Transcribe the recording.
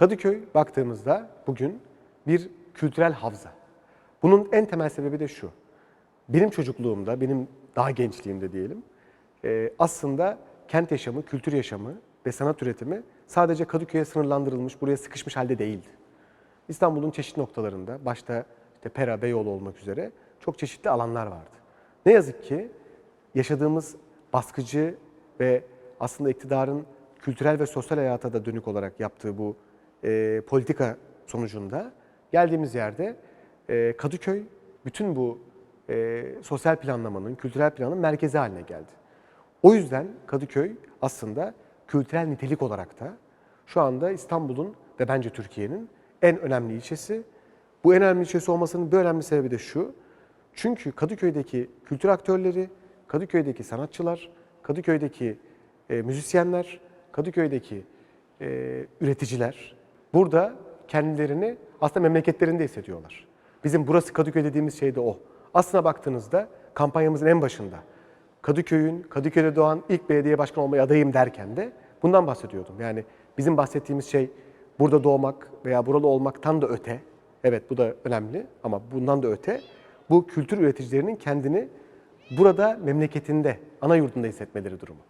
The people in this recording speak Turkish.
Kadıköy baktığımızda bugün bir kültürel havza. Bunun en temel sebebi de şu. Benim çocukluğumda, benim daha gençliğimde diyelim, e, aslında kent yaşamı, kültür yaşamı ve sanat üretimi sadece Kadıköy'e sınırlandırılmış, buraya sıkışmış halde değildi. İstanbul'un çeşitli noktalarında, başta işte Pera, Beyoğlu olmak üzere çok çeşitli alanlar vardı. Ne yazık ki yaşadığımız baskıcı ve aslında iktidarın kültürel ve sosyal hayata da dönük olarak yaptığı bu e, politika sonucunda geldiğimiz yerde e, Kadıköy bütün bu e, sosyal planlamanın, kültürel planın merkezi haline geldi. O yüzden Kadıköy aslında kültürel nitelik olarak da şu anda İstanbul'un ve bence Türkiye'nin en önemli ilçesi. Bu en önemli ilçesi olmasının bir önemli sebebi de şu. Çünkü Kadıköy'deki kültür aktörleri, Kadıköy'deki sanatçılar, Kadıköy'deki e, müzisyenler, Kadıköy'deki e, üreticiler burada kendilerini aslında memleketlerinde hissediyorlar. Bizim burası Kadıköy dediğimiz şey de o. Aslına baktığınızda kampanyamızın en başında Kadıköy'ün, Kadıköy'de doğan ilk belediye başkanı olmaya adayım derken de bundan bahsediyordum. Yani bizim bahsettiğimiz şey burada doğmak veya buralı olmaktan da öte. Evet bu da önemli ama bundan da öte. Bu kültür üreticilerinin kendini burada memleketinde, ana yurdunda hissetmeleri durumu.